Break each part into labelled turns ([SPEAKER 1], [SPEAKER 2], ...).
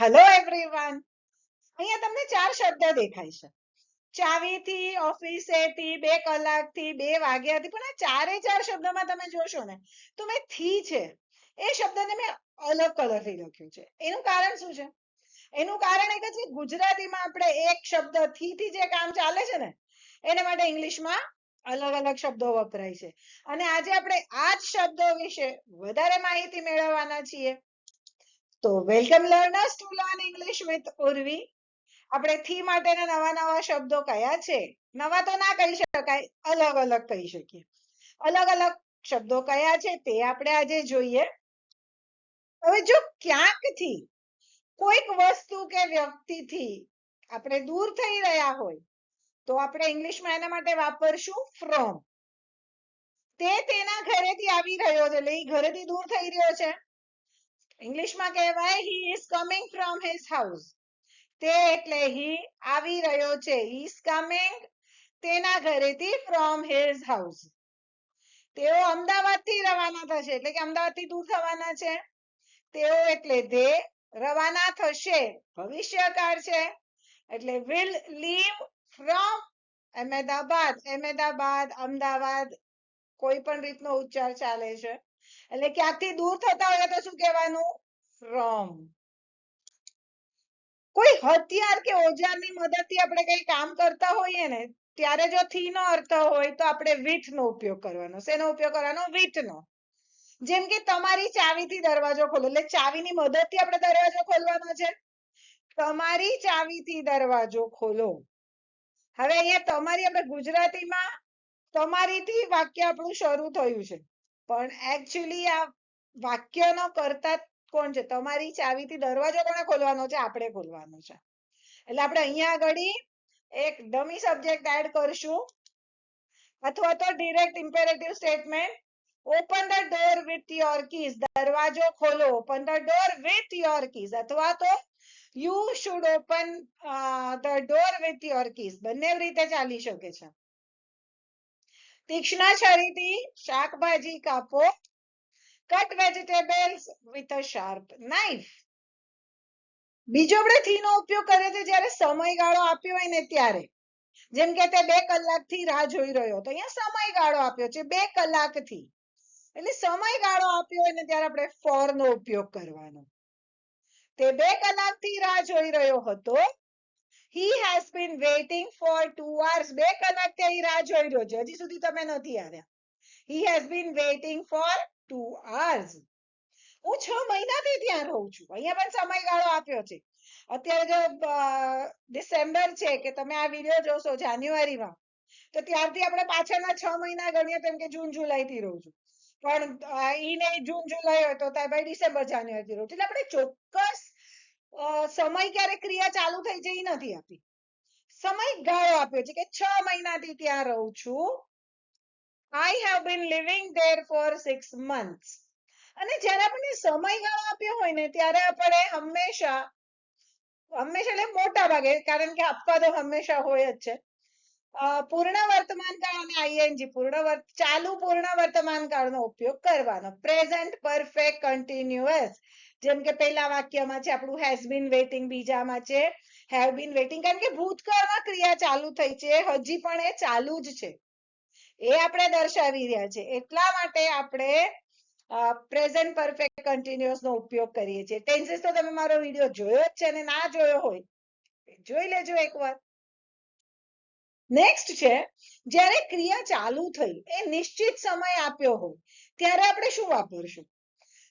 [SPEAKER 1] Hello everyone અહીંયા તમને ચાર શબ્દ દેખાય છે. ચાવીથી, ઓફિસેથી, બે કલાકથી, બે વાગ્યાથી, પણ આ ચારે ચાર શબ્દમાં તમે જોશો ને, તો મેં થી છે. એ શબ્દને મેં અલગ કલરથી લખ્યું છે. એનું કારણ શું છે? એનું કારણ એક જ છે, ગુજરાતીમાં આપણે એક શબ્દથી થી જે કામ ચાલે છે ને, એને માટે ઇંગ્લિશમાં અલગ અલગ શબ્દો વપરાય છે. અને આજે આપણે આ જ શબ્દો વિશે વધારે માહિતી મેળવવાના છીએ. તો welcome learners to learn English with Urvi. આપણે થી માટેના નવા નવા શબ્દો કયા છે? નવા તો ના કહી શકાય, અલગ અલગ કહી શકીએ. અલગ અલગ શબ્દો કયા છે તે આપણે આજે જોઈએ. હવે જો ક્યાંકથી કોઈક વસ્તુ કે વ્યક્તિથી આપણે દૂર થઈ રહ્યા હોય, તો આપણે ઇંગ્લિશમાં એના માટે વાપરશું ફ્રોમ. તે તેના ઘરેથી આવી રહ્યો છે, એટલે એ ઘરેથી દૂર થઈ રહ્યો છે. ઇંગ્લિશમાં કહેવાય he is coming from his house તે એટલે હી આવી રહ્યો છે. ઇઝ કમિંગ તેના ઘરેથી ફ્રોમ હિઝ હાઉસ તેઓ અમદાવાદથી રવાના થશે. એટલે કે અમદાવાદથી દૂર થવાના છે. તેઓ એટલે તે રવાના થશે. ભવિષ્યકાળ છે. એટલે will leave from Ahmedabad. Ahmedabad, Amdavad કોઈ પણ રીતનો ઉચ્ચાર ચાલે છે. એટલે ક્યાંકથી દૂર થતા હોય તો શું કહેવાનું? ફ્રોમ કોઈ હથિયાર કે ઓજારની મદદથી આપણે કઈ કામ કરતા હોઈએ ને, ત્યારે જો થી નો અર્થ હોય તો આપણે વિથ નો ઉપયોગ કરવાનો. શેનો ઉપયોગ કરવાનો? વિથ નો જેમ કે તમારી ચાવીથી દરવાજો ખોલો. એટલે ચાવીની મદદથી આપણે દરવાજો ખોલવાનો છે. તમારી ચાવીથી દરવાજો ખોલો. હવે અહીંયા તમારી, આપણે ગુજરાતીમાં તમારીથી વાક્ય આપણું શરૂ થયું છે. પણ એકચ્યુઅલી આ વાક્યનો કરતા કોણ છે? તમારી ચાવીથી દરવાજો કોને ખોલવાનો છે? આપણે ખોલવાનો છે. એટલે આપણે અહીંયા આગળી એક ડમી સબ્જેક્ટ એડ કરશું. અથવા તો direct imperative statement open the door with your keys દરવાજો ખોલો. Open the door with your keys અથવા તો you should open the door with your keys બંને રીતે ચાલી શકે છે. તીક્ષ્ણ છરીથી શાકભાજી કાપો. Cut vegetables with a sharp knife બીજો આપણે થી ઉપયોગ કરીએ છે જ્યારે સમયગાળો આપ્યો હોય ને ત્યારે, જેમ કે તે બે કલાકથી રાહ જોઈ રહ્યો તો અહીંયા સમયગાળો આપ્યો છે, બે કલાકથી. એટલે સમયગાળો આપ્યો હોય ને ત્યારે આપણે ફોર નો ઉપયોગ કરવાનો. તે બે કલાકથી રાહ જોઈ રહ્યો હતો he has been waiting for two hours. બે કલાકથી રાહ જોઈ રહ્યો છે. હજી સુધી તમે નથી આવ્યા. He has been waiting for two hours. હું છ મહિનાથી ત્યાં રહું છું. અહીંયા પણ સમયગાળો આપ્યો છે. અત્યારે જો ડિસેમ્બર છે કે તમે આ વીડિયો જોશો જાન્યુઆરીમાં, તો ત્યારથી આપણે પાછળના છ મહિના ગણીએ તેમ કે જૂન જુલાઈ થી રહું છું. પણ ઈ ને જૂન જુલાઈ હોય તો ત્યાં ભાઈ ડિસેમ્બર જાન્યુઆરી થી રહું છું. એટલે આપણે ચોક્કસ સમય ક્યારે ક્રિયા ચાલુ થઈ જઈ નથી આપી. સમયગાળો આપ્યો છે કે છ મહિનાથી ત્યાં રહું છું. I have been living there for six month અને જ્યારે આપણને સમયગાળો આપ્યો હોય ને, ત્યારે આપણે હંમેશા હંમેશા એટલે મોટા ભાગે, કારણ કે આપવા તો હંમેશા હોય જ છે. પૂર્ણ વર્તમાન કાળ અને આઈએનજી પૂર્ણ ચાલુ પૂર્ણ વર્તમાન કાળનો ઉપયોગ કરવાનો. પ્રેઝન્ટ પરફેક્ટ કન્ટિન્યુઅસ જેમ કે પહેલા વાક્યમાં છે, આપણું હેઝ બીન વેઇટિંગ બીજામાં છે હેવ બીન વેઇટિંગ કારણ કે ભૂતકાળમાં ક્રિયા ચાલુ થઈ છે, હજી પણ એ ચાલુ જ છે. એ આપણે દર્શાવી રહ્યા છે. એટલા માટે આપણે પ્રેઝન્ટ પરફેક્ટ કન્ટિન્યુઅસ નો ઉપયોગ કરીએ છીએ. ટેન્સીસ તો તમે મારો વીડિયો જોયો જ છે અને ના જોયો હોય જોઈ લેજો એકવાર. નેક્સ્ટ છે, જ્યારે ક્રિયા ચાલુ થઈ, એ નિશ્ચિત સમય આપ્યો હોય, ત્યારે આપણે શું વાપરશું?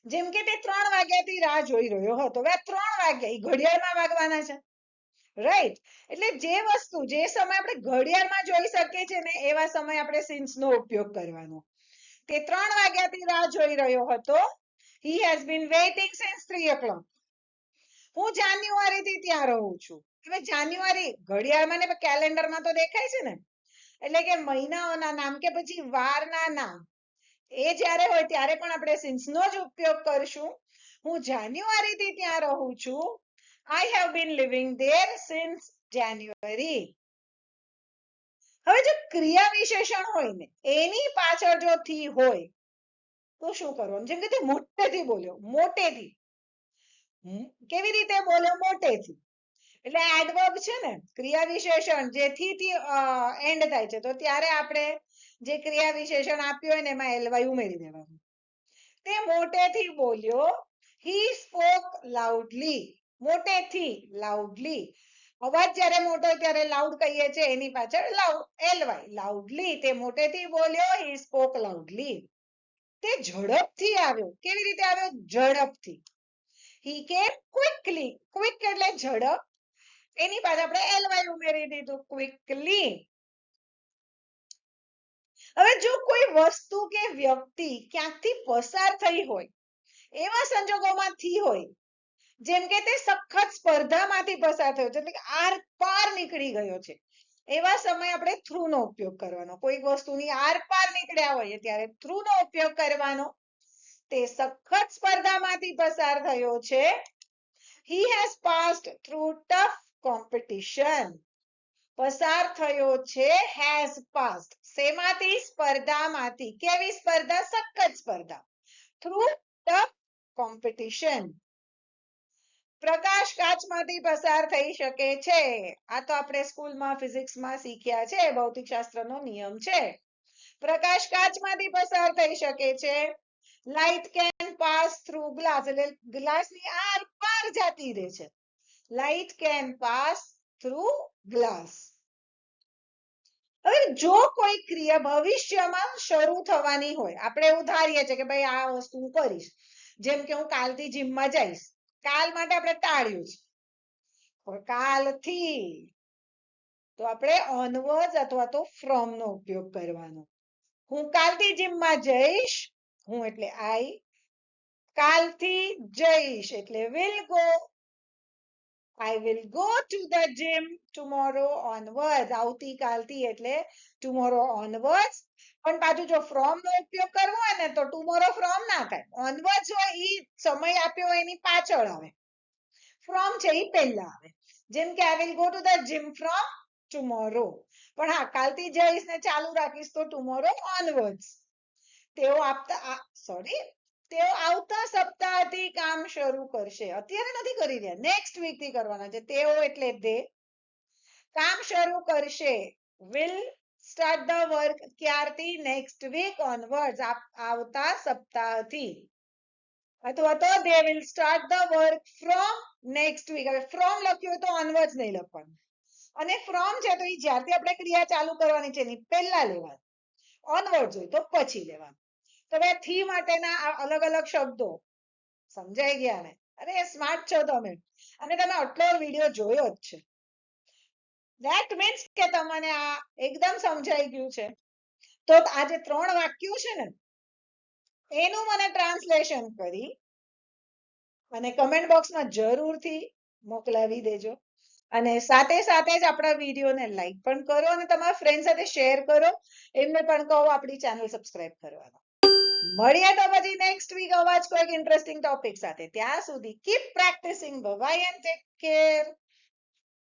[SPEAKER 1] જેમ કે તે ત્રણ વાગ્યાથી રાહ જોઈ રહ્યો હતો. હવે ત્રણ વાગ્યા એ ઘડિયાળમાં વાગવાના છે. રાઈટ એટલે જે વસ્તુ, જે સમય આપણે ઘડિયાળમાં જોઈ શકીએ છીએ ને, એવા સમય આપણે સિન્સ નો ઉપયોગ કરવાનો. તે ત્રણ વાગ્યાથી રાહ જોઈ રહ્યો હતો. He has been waiting since three o'clock. હું જાન્યુઆરી થી ત્યાં રહું છું. હવે જાન્યુઆરી ઘડિયાળમાં ને કેલેન્ડરમાં તો દેખાય છે ને? એટલે કે મહિનાઓના નામ કે પછી વારના નામ. એ જ્યારે હોય ત્યારે પણ આપણે સિન્સ જ ઉપયોગ કરશું. હું જાન્યુઆરી થી ત્યાં રહું છું. I have been living there since January હવે જો ક્રિયા વિશેષણ હોય ને, એની પાછળ જો થી હોય, તો શું કરવાનું? જેમ કે તે મોટેથી બોલ્યો, મોટેથી. કેવી રીતે બોલ્યો? મોટેથી. એટલે એડવર્બ છે ને, ક્રિયા વિશેષણ, જેથી થી એન્ડ થાય છે. તો ત્યારે આપણે જે ક્રિયા વિશેષણ આપ્યું હોય ને એમાં એલવાય ઉમેરી દેવાનું. તે મોટેથી બોલ્યો હી સ્પોક લાઉડલી મોટેથી લાઉડલી અવાજ જ્યારે મોટો ત્યારે લાઉડ કહીએ છીએ, એની પાછળ લાઉડ એલવાય લાઉડલી તે મોટેથી બોલ્યો હી સ્પોક લાઉડલી તે ઝડપથી આવ્યો. કેવી રીતે આવ્યો? ઝડપથી. હી કેમ ક્વિકલી ક્વિક એટલે ઝડપ. એની પાછળ આપણે એલવાય ઉમેરી દીધું. ક્વિકલી હવે જો કોઈ વસ્તુ કે વ્યક્તિ ક્યાંકથી પસાર થઈ હોય, એવા સંજોગોમાં હોય, જેમ કે તે સખત સ્પર્ધામાંથી પસાર થયો છે એટલે કે આર પાર નીકળી ગયો છે, એવા સમયે આપણે થ્રુ નો ઉપયોગ કરવાનો. કોઈક વસ્તુની આર પાર નીકળ્યા હોય, ત્યારે થ્રુ નો ઉપયોગ કરવાનો. તે સખત સ્પર્ધામાંથી પસાર થયો છે. He has passed through tough competition. પસાર થયો છે હેઝ passed. શેમાંથી? સ્પર્ધામાંથી. કેવી સ્પર્ધા? સખત સ્પર્ધા. થ્રુ ધ કોમ્પિટિશન પ્રકાશ કાચમાંથી પસાર થઈ શકે છે. આ તો આપણે સ્કૂલમાં ફિઝિક્સમાં શીખ્યા છે. ભૌતિક શાસ્ત્રનો નિયમ છે. પ્રકાશ કાચમાંથી પસાર થઈ શકે છે. Light can pass through glass એટલે ગ્લાસની આર પાર જતી રહે છે. Light can pass through glass હવે જો કોઈ ક્રિયા ભવિષ્યમાં શરૂ થવાની હોય, આપણે એવું ધારીએ છીએ કે ભાઈ આ વસ્તુ હું કરીશ. જેમ કે હું કાલથી જીમમાં જઈશ. કાલ માટે આપણે ટાળ્યું છે. કાલથી તો આપણે ઓનવર્ડ અથવા તો ફ્રોમ નો ઉપયોગ કરવાનો. હું કાલથી જીમમાં જઈશ, હું એટલે આઈ કાલથી જઈશ એટલે will go I will go to the gym tomorrow onwards. આવતીકાલથી એટલે tomorrow onwards. પણ પાછું જો from નો ઉપયોગ કરવો હોય ને તો tomorrow from ના થાય. onwards હોય ઈ સમય આપ્યો એની પાછળ આવે. from છે ઈ પહેલા આવે. જેમ કે I will go to the gym from tomorrow. પણ હા કાલથી જઈશ ને ચાલુ રાખીશ તો tomorrow onwards. તેઓ આપતા સોરી તેઓ આવતા સપ્તાહથી કામ શરૂ કરશે. અત્યારે નથી કરી રહ્યા. નેક્સ્ટ વીકથી કરવાના છે. તેઓ એટલે તે કામ શરૂ કરશે. વિલ સ્ટાર્ટ ધ વર્ક ક્યારથી? નેક્સ્ટ વીક ઓનવર્ડ આવતા સપ્તાહથી. અથવા તો they will start the work from next week હવે ફ્રોમ લખ્યું તો ઓનવર્ડ નહીં લખવાનું. અને ફ્રોમ છે તો એ જ્યારથી આપણે ક્રિયા ચાલુ કરવાની છે એની પહેલા લેવાનું. ઓનવર્ડ હોય તો પછી લેવાનું. તો હવે થી માટેના અલગ અલગ શબ્દો સમજાઈ ગયા ને? અરે સ્માર્ટ છો તમે. અને તમે આટલો વીડિયો જોયો જ છે. ધેટ મીન્સ કે તમને આ એકદમ સમજાઈ ગયું છે. તો આ જે ત્રણ વાક્યો છે ને, એનું મને ટ્રાન્સલેશન કરી અને કમેન્ટ બોક્સમાં જરૂરથી મોકલાવી દેજો. અને સાથે સાથે જ આપણા વિડીયોને લાઈક પણ કરો અને તમારા ફ્રેન્ડ સાથે શેર કરો. એમને પણ કહો આપણી ચેનલ સબસ્ક્રાઇબ કરવાનો. મળીએ તો પછી નેક્સ્ટ વીક અવાજ કોઈક ઇન્ટરેસ્ટિંગ ટોપિક સાથે. ત્યાં સુધી keep practising bye and take care